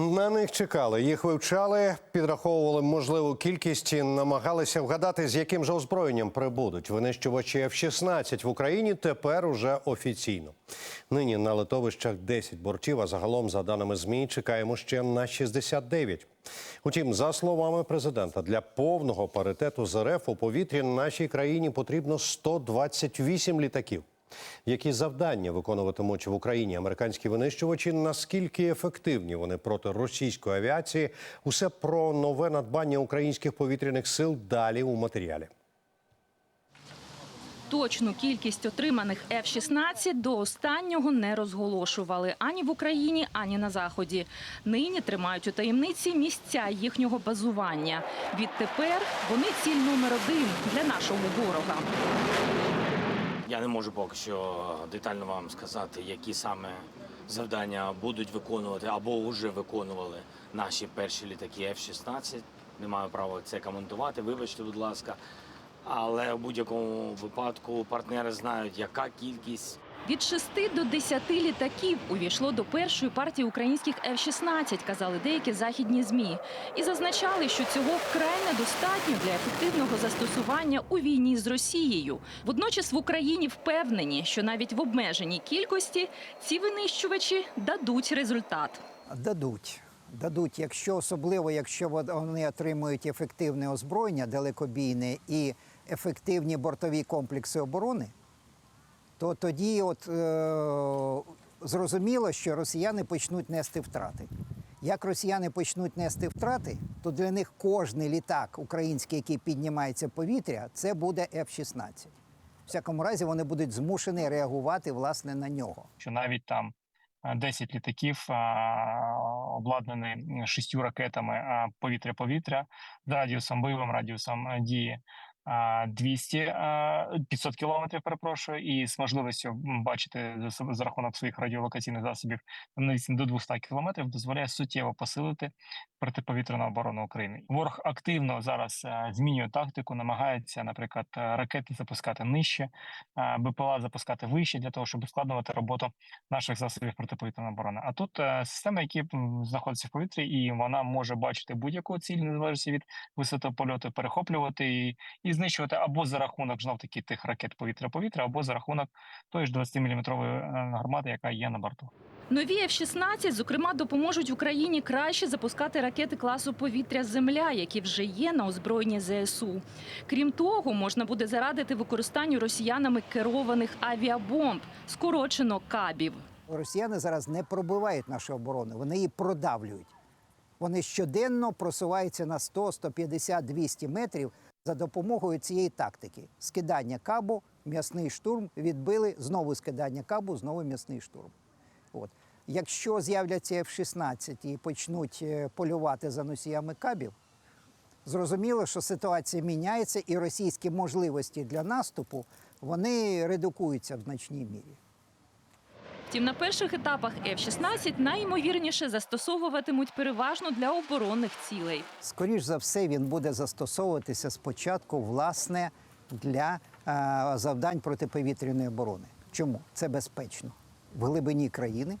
На них чекали, їх вивчали, підраховували можливу кількість і намагалися вгадати, з яким же озброєнням прибудуть. Винищувачі F-16 в Україні тепер уже офіційно. Нині на литовищах 10 бортів, а загалом, за даними ЗМІ, чекаємо ще на 69. Утім, за словами президента, для повного паритету з РФ у повітрі нашій країні потрібно 128 літаків. Які завдання виконуватимуть в Україні американські винищувачі? Наскільки ефективні вони проти російської авіації? Усе про нове надбання українських повітряних сил далі у матеріалі. Точну кількість отриманих F-16 до останнього не розголошували ані в Україні, ані на заході. Нині тримають у таємниці місця їхнього базування. Відтепер вони ціль номер один для нашого ворога. Я не можу поки що детально вам сказати, які саме завдання будуть виконувати або вже виконували наші перші літаки F-16. Не маю права це коментувати. Вибачте, будь ласка. Але в будь-якому випадку партнери знають, яка кількість Від 6 до 10 літаків увійшло до першої партії українських F-16, казали деякі західні змі, і зазначали, що цього вкрай недостатньо для ефективного застосування у війні з Росією. Водночас в Україні впевнені, що навіть в обмеженій кількості ці винищувачі дадуть результат. Дадуть. Дадуть, якщо особливо, якщо вони отримують ефективне озброєння далекобійне і ефективні бортові комплекси оборони, то тоді от е, зрозуміло, що росіяни почнуть нести втрати. Як росіяни почнуть нести втрати, то для них кожний літак український, який піднімається в повітря, це буде F-16. В всякому разі, вони будуть змушені реагувати власне на нього. що навіть там е, 10 літаків а, обладнані шістю ракетами повітря-повітря з радіусом бойовим радіусом е, дії а, 200 а, 500 кілометрів, перепрошую, і з можливістю бачити за, рахунок своїх радіолокаційних засобів до 200 кілометрів дозволяє суттєво посилити протиповітряну оборону України. Ворог активно зараз е, змінює тактику, намагається, наприклад, е, ракети запускати нижче, БПЛА запускати вище для того, щоб ускладнювати роботу наших засобів протиповітряної оборони. А тут е, система, які м, знаходяться в повітрі, і вона може бачити будь-яку ціль, незалежно від висоти польоту, перехоплювати і, і знищувати або за рахунок знов таки тих ракет повітря-повітря, або за рахунок тої ж 20-мм гармати, яка є на борту. Нові F-16, зокрема, допоможуть Україні краще запускати ракети класу повітря-земля, які вже є на озброєнні ЗСУ. Крім того, можна буде зарадити використанню росіянами керованих авіабомб, скорочено кабів. Росіяни зараз не пробивають нашу оборону, вони її продавлюють. Вони щоденно просуваються на 100, 150, 200 метрів за допомогою цієї тактики: скидання кабу, м'ясний штурм, відбили, знову скидання кабу, знову м'ясний штурм. От. Якщо з'являться F-16 і почнуть е, полювати за носіями кабів, зрозуміло, що ситуація міняється, і російські можливості для наступу вони редукуються в значній мірі. Втім, на перших етапах F-16 найімовірніше застосовуватимуть переважно для оборонних цілей. Скоріш за все, він буде застосовуватися спочатку власне для е, завдань протиповітряної оборони. Чому? Це безпечно в глибині країни.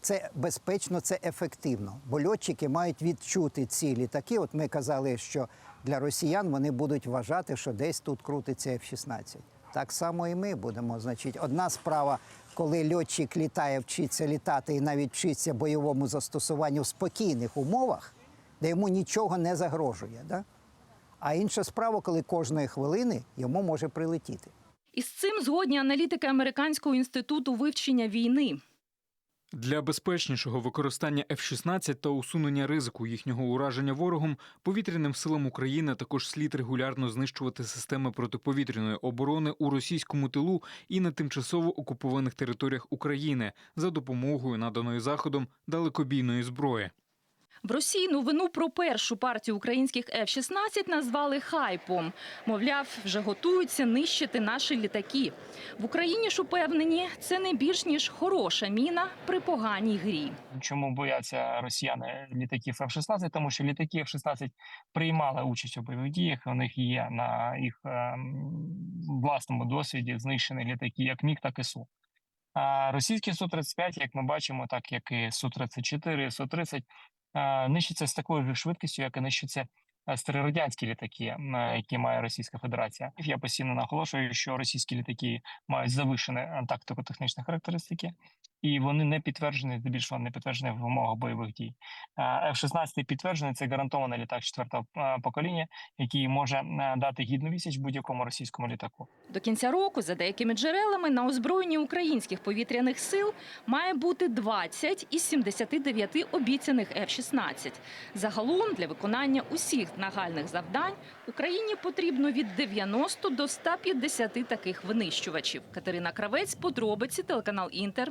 Це безпечно, це ефективно. Бо льотчики мають відчути ці літаки. От ми казали, що для росіян вони будуть вважати, що десь тут крутиться F-16. Так само і ми будемо. Значить, одна справа, коли льотчик літає, вчиться літати і навіть вчиться бойовому застосуванню в спокійних умовах, де йому нічого не загрожує. Да? А інша справа, коли кожної хвилини йому може прилетіти. Із цим згодні аналітики Американського інституту вивчення війни. Для безпечнішого використання F-16 та усунення ризику їхнього ураження ворогом повітряним силам України також слід регулярно знищувати системи протиповітряної оборони у російському тилу і на тимчасово окупованих територіях України за допомогою наданої заходом далекобійної зброї. В Росії новину про першу партію українських F-16 назвали хайпом. Мовляв, вже готуються нищити наші літаки. В Україні ж упевнені, це не більш ніж хороша міна при поганій грі. Чому бояться росіяни літаків F-16? Тому що літаки F-16 приймали участь у бойових діях. У них є на їх ем, власному досвіді знищені літаки, як Міг, так і Су. А російські Су-35, як ми бачимо, так як і Су-34, Су-30, нищаться з такою ж швидкістю, як і нищиться старорадянські літаки, які має Російська Федерація. Я постійно наголошую, що російські літаки мають завишені е, тактико-технічні характеристики, і вони не підтверджені, здебільшого не підтверджені в умовах бойових дій. Е, F-16 підтверджений це гарантований літак четвертого покоління, який може дати гідну відсіч будь-якому російському літаку. До кінця року, за деякими джерелами, на озброєнні українських повітряних сил має бути 20 із 79 обіцяних F-16. Загалом для виконання усіх нагальних завдань Україні потрібно від 90 до 150 таких винищувачів. Катерина Кравець, подробиці, телеканал Інтер,